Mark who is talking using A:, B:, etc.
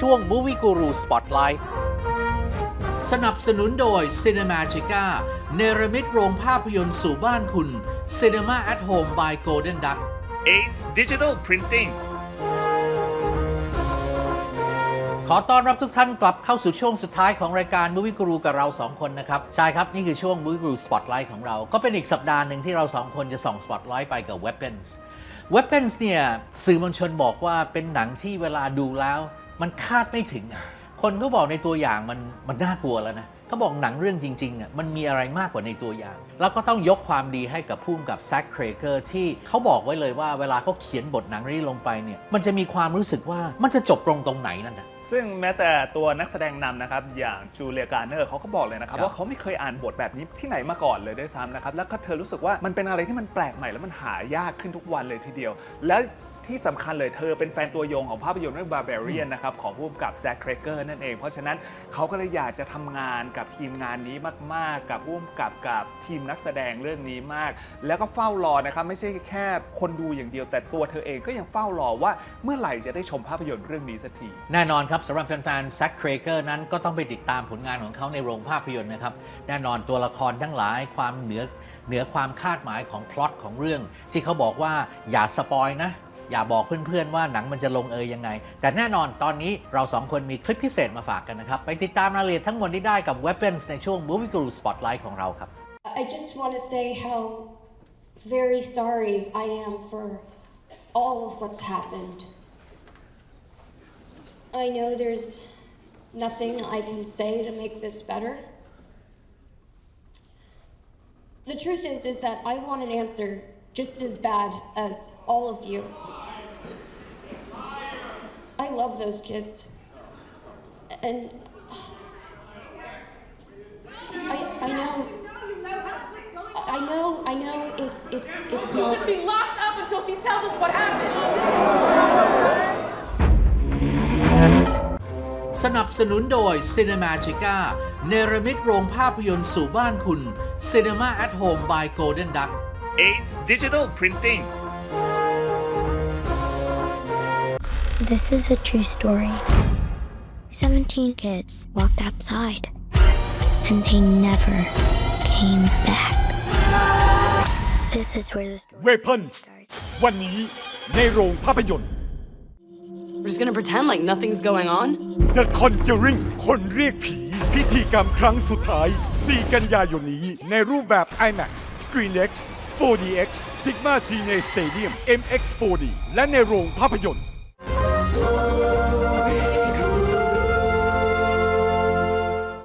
A: ช่วง Movie Guru Spotlight สนับสนุนโดย Cinemagica เนรมิตโรงภาพยนตร์สู่บ้านคุณ Cinema at Home by Golden Duck
B: Ace Digital Printing
A: ขอต้อนรับทุกท่านกลับเข้าสู่ช่วงสุดท้ายของรายการ Movie Guru กับเรา 2 คนนะครับ ใช่ครับ นี่คือช่วง Movie Guru Spotlight ของเรา ก็เป็นอีกสัปดาห์หนึ่งที่เรา 2 คนจะส่อง Spotlight ไปกับ Weapons Weapons เนี่ยสื่อมวลชนบอกว่าเป็นหนังที่เวลาดูแล้ว มันคาดไม่ถึงอะคนเขาบอกในตัวอย่างมันมันน่ากลัวแล้วนะ เขาบอกหนังเรื่องจริงๆอะมันมีอะไรมากกว่าในตัวอย่าง แล้วก็ต้องยกความดีให้กับผู้กำกับแซคเครเกอร์ที่เขาบอกไว้เลยว่าเวลาเขาเขียนบทหนังเรื่องนี้ลงไปเนี่ยมันจะมีความรู้สึกว่ามันจะจบตรงตรงไหนนั่นนะ
B: ซึ่งแม้แต่ตัวนักแสดงนำนะครับ อย่างจูเลียการ์เนอร์เขาก็บอกเลยนะครับ
A: ครับ
B: ว่าเขาไม่เคยอ่านบทแบบนี้ที่ไหนมาก่อนเลยด้วยซ้ำนะครับ แล้วก็เธอรู้สึกว่ามันเป็นอะไรที่มันแปลกใหม่แล้วมันหายากขึ้นทุกวันเลยทีเดียว แล้วที่สำคัญเลยเธอเป็นแฟนตัวยงของภาพยนตร์เรื่อง Barbarian นะครับของผู้กำกับแซคเครเกอร์นั่นเอง เพราะฉะนั้นเขาก็เลยอยากจะทำงานกับับทีมงานนี้มาก ๆ กับผู้กำกับกับทีมนักแสดงเรื่องนี้มาก แล้วก็เฝ้ารอนะครับไม่ใช่แค่คนดูอย่างเดียว แต่ตัวเธอเองก็ยังเฝ้ารอว่าเมื่อไหร่จะได้ชมภาพยนตร์เรื่องนี้สักที
A: แน่นอนครับสำหรับแฟนๆแซคเครเกอร์นั้นก็ต้องไปติดตามผลงานของเขาในโรงภาพยนตร์นะครับแน่นอนตัวละครทั้งหลายความเหนือเหนือความคาดหมายของพล็อตของเรื่อง ที่เขาบอกว่าอย่าสปอยนะ อย่าบอกเพื่อนๆว่าหนังมันจะลงเอยยังไง แต่แน่นอนตอนนี้เราสองคนมีคลิปพิเศษมาฝากกันนะครับ ไปติดตามรายละเอียดทั้งหมดได้กับ Weapons ในช่วง Movie Guru Spotlight ของเราครับ
C: I just want to say how very sorry I am for all of what's happened. I know there's nothing I can say to make this better. The truth is is that I want an answer just as bad as all of you. I love those kids. And I I know I know, I know it's it's it's
D: She
C: not
D: should be locked up until she tells us what happened.
A: สนับสนุนโดย Cinemagica เนรมิตโรงภาพยนตร์สู่บ้านคุณ Cinema at Home by Golden Duck
B: Ace Digital Printing
E: This is a true story. 17 kids walked outside and they never came back. This is where the story
F: Weapons
E: starts.
F: วันนี้ในโรงภาพยนตร์
D: We're just gonna pretend like nothing's going on?
F: The Conjuring คนเรียกผี พิธีกรรมครั้งสุดท้าย 4 กันยายนนี้ ในรูปแบบ IMAX ScreenX 4DX Sigma Cine Stadium MX 4D และในโรงภาพยนตร์ Oh,